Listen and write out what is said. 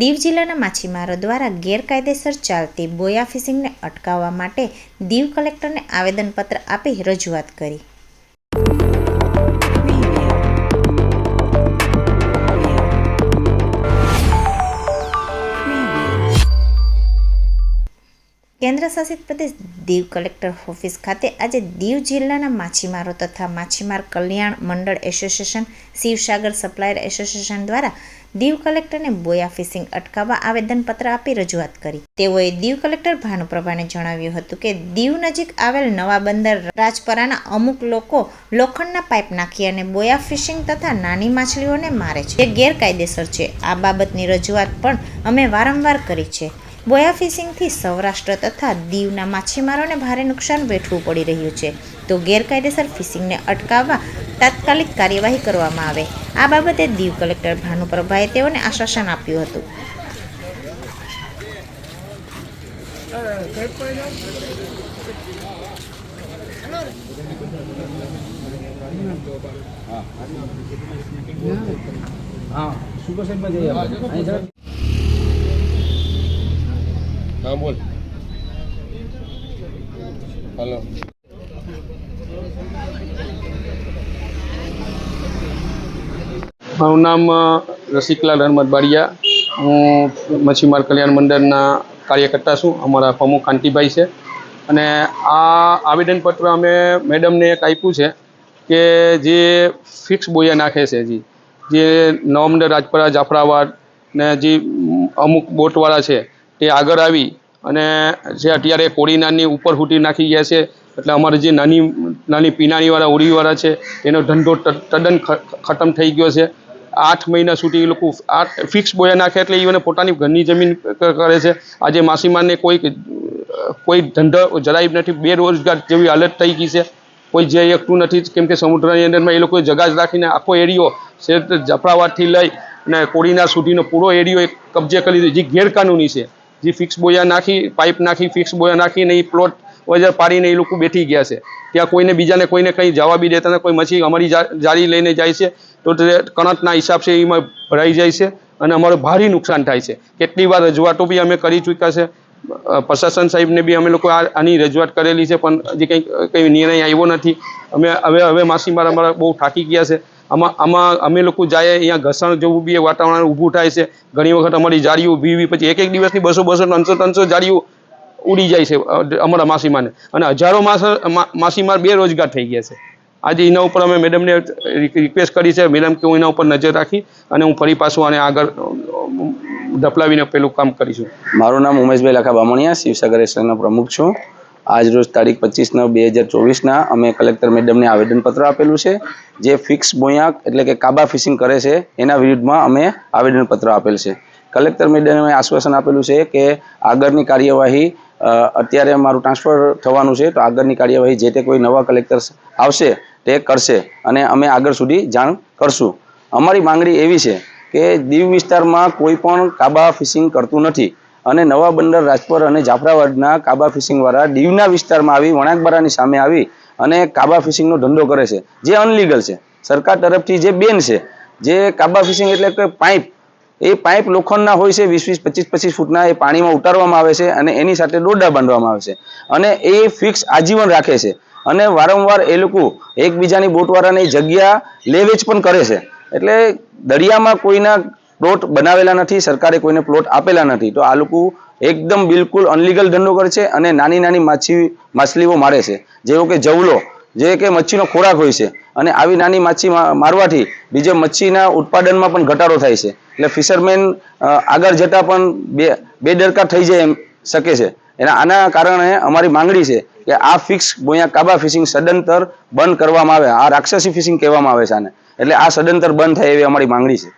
દીવ જિલ્લાના માછીમારો દ્વારા ગેરકાયદેસર ચાલતી બોયા ફિશિંગને અટકાવવા માટે દીવ કલેક્ટરને આવેદનપત્ર આપી રજૂઆત કરી. કેન્દ્ર શાસિત પ્રદેશ દીવ કલેક્ટર ઓફિસ ખાતે આજે દીવ જિલ્લાના માછીમારો તથા માછીમાર કલ્યાણ મંડળ એસોસિએશન, શિવસાગર સપ્લાયર એસોસિએશન દ્વારા દીવ કલેક્ટરને બોયા ફિશિંગ અટકાવવા આવેદનપત્ર આપી રજૂઆત કરી. તેઓએ દીવ કલેક્ટર ભાનુપ્રભાને જણાવ્યું હતું કે દીવ નજીક આવેલ નવા બંદર રાજપરાના અમુક લોકો લોખંડના પાઇપ નાખી અને બોયા ફિશિંગ તથા નાની માછલીઓને મારે છે. જે ગેરકાયદેસર છે. આ બાબતની રજૂઆત પણ અમે વારંવાર કરી છે. બોયા ફિશિંગથી સૌરાષ્ટ્ર તથા દીવના માછીમારોને ભારે નુકસાન વેઠવું પડી રહ્યું છે. તો ગેરકાયદેસર ફિશિંગને અટકાવવા તાત્કાલિક કાર્યવાહી કરવામાં આવે. આ બાબતે દીવ કલેક્ટર ભાનુપ્રભાએ તેઓને આશ્વાસન આપ્યું હતું. હા. સુપર સેટમાં જઈએ હા, બોલ. હલો. મારું નામ રસિકલાલ હરમત બારિયા હું મચ્છીમાર કલ્યાણ મંડળના કાર્યકર્તા છું. અમારા પ્રમુખ કાંતિભાઈ છે. અને આ આવેદનપત્ર અમે મેડમને એક આપ્યું છે કે જે ફિક્સ બોયા નાખે છે જી જે નવમંડળ રાજપરા જાફરાબાદ ને જે અમુક બોટવાળા છે તે આગળ આવી અને જે અત્યારે કોડીનારની ઉપર ફૂટી નાખી ગયા છે, એટલે અમારે જે નાની નાની પીનાણીવાળા હોડીવાળા છે, એનો ધંધો તદ્દન ખતમ થઈ ગયો છે. આઠ મહિના સુધી એ લોકો આઠ ફિક્સ બોયા નાખે એટલે એને પોતાની ઘરની જમીન કરે છે. આજે માસીમારને કોઈ કોઈ ધંધો જરાય નથી, બેરોજગાર જેવી હાલત થઈ ગઈ છે. કોઈ જે એકતું નથી, કેમ કે સમુદ્રની અંદરમાં એ લોકોએ જગા જ રાખીને આખો એરિયો છે જફરાવાદથી લઈ અને કોડીના સુધીનો પૂરો એરિયો એક કબજે કરી જે ગેરકાનૂની છે. જે ફિક્સ બોયા નાખી પાઇપ નાખી ફિક્સ બોયા નાખીને એ પ્લોટ વજર પાડીને એ લોકો બેઠી ગયા છે. ત્યાં કોઈને બીજાને કોઈને કંઈ જવા બી દેતા કોઈ મચ્છી અમારી જાળી લઈને જાય છે, તો તે કણકના હિસાબ છે એમાં ભરાઈ જાય છે અને અમારું ભારે નુકસાન થાય છે. કેટલી વાર રજૂઆતો બી અમે કરી ચૂક્યા છે. પ્રશાસન સાહેબને બી અમે લોકો આની રજૂઆત કરેલી છે, પણ હજી કંઈ કંઈ નિર્ણય આવ્યો નથી. અમે હવે હવે માછીમાર અમારા બહુ થાકી ગયા છે. આમાં આમાં અમે લોકો જાય અહીંયા ઘસણ જેવું બી વાતાવરણ ઊભું થાય છે ઘણી વખત અમારી જાળીઓ ઊભી પછી એક એક દિવસની બસો બસો ત્રણસો ત્રણસો જાળીઓ ઉડી જાય છે અમારા માસીમાને અને હજારો માસ માસીમાર બેરોજગાર થઈ ગયા છે આજે એના ઉપર અમે મેડમને રિક્વેસ્ટ કરી છે મેડમ કે હું એના ઉપર નજર રાખી અને હું ફરી પાછું આને આગળ ઢપલાવીને પેલું કામ કરીશું મારું નામ ઉમેશભાઈ લખા બામણિયા શિવસાગર એસના પ્રમુખ છું આજ રોજ તારીખ પચીસ નવ બે હજાર ચોવીસના અમે કલેક્ટર મેડમને આવેદનપત્ર આપેલું છે, જે ફિક્સ બોયાક એટલે કે કાબા ફિશિંગ કરે છે, એના વિરુદ્ધમાં અમે આવેદનપત્ર આપેલ છે. કલેક્ટર મેડમે આશ્વાસન આપેલું છે કે આગળની કાર્યવાહી અત્યારે મારું ટ્રાન્સફર થવાનું છે, તો આગળની કાર્યવાહી જે તે કોઈ નવા કલેક્ટર આવશે તે કરશે અને અમે આગળ સુધી જાણ કરશું. અમારી માંગણી એવી છે કે દીવ વિસ્તારમાં કોઈ પણ કાબા ફિશિંગ કરતું નથી. અને નવા બંદર રાજપર અને જાફરાબાદના કાબા ફિશિંગવાળા દીવના વિસ્તારમાં આવી, વણાકબારાની સામે આવી અને કાબા ફિશિંગનો ધંધો કરે છે. જે અનલીગલ છે. સરકાર તરફથી જે બેન છે, જે કાબા ફિશિંગ એટલે કે પાઇપ, એ પાઇપ લોખંડના હોય છે, વીસ વીસ, પચીસ પચીસ ફૂટના એ પાણીમાં ઉતારવામાં આવે છે અને એની સાથે દોરડા બાંધવામાં આવે છે. અને એ ફિક્સ આજીવન રાખે છે. અને વારંવાર એ લોકો એકબીજાની બોટવાળાની જગ્યા લેવેચ પણ કરે છે. એટલે દરિયામાં કોઈના પ્લોટ બનાવેલા નથી, સરકારે કોઈને પ્લોટ આપેલા નથી. તો આ લોકો એકદમ બિલકુલ અનલીગલ ધંધો કરે છે અને નાની નાની માછી માછલીઓ મારે છે. જેવો કે જવલો, જે કે મચ્છીનો ખોરાક હોય છે. અને આવી નાની માછી મારવાથી બીજે મચ્છીના ઉત્પાદનમાં પણ ઘટાડો થાય છે. એટલે ફિશરમેન આગળ જતા પણ બે બેદરકાર થઈ જાય એમ શકે છે. એના આના કારણે અમારી માંગણી છે કે આ ફિક્સ બોયા કાબા ફિશિંગ સદંતર બંધ કરવામાં આવે. આ રાક્ષસી ફિશિંગ કહેવામાં આવે છે આને. એટલે આ સદંતર બંધ થાય એવી અમારી માંગણી છે.